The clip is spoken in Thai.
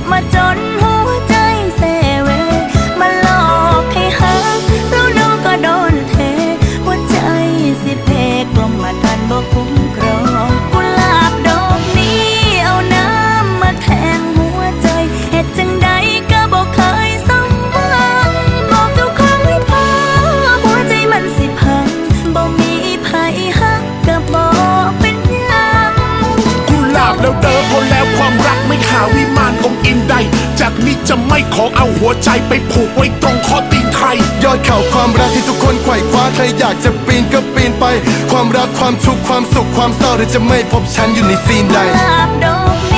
บมาจนหัวใจเสเว มาหลอกให้หักแล้วน้องก็โดนเท หัวใจสิเพกลมมาทันบอกคุ้มครองกุหลาบดอกนี้เอาน้ำมาแทงหัวใจเหตุจังใดก็บอกเคยสมหวังบอกทุกครั้งให้พอหัวใจมันสิพังบอกมีไผหักก็บอกเป็นยังกุหลาบแล้วเด้อพอแล้วความรักไม่ขาวิมาน จะไม่ขอเอาหัวใจไปผูกไว้ตรงคอตีนใคร ยอดเขาความรักที่ทุกคนไขว่คว้าใครอยากจะปีนก็ปีนไป ความรักความทุกข์ความสุขความเศร้าเธอจะไม่พบฉันอยู่ในซีนใดกุหลาบดอก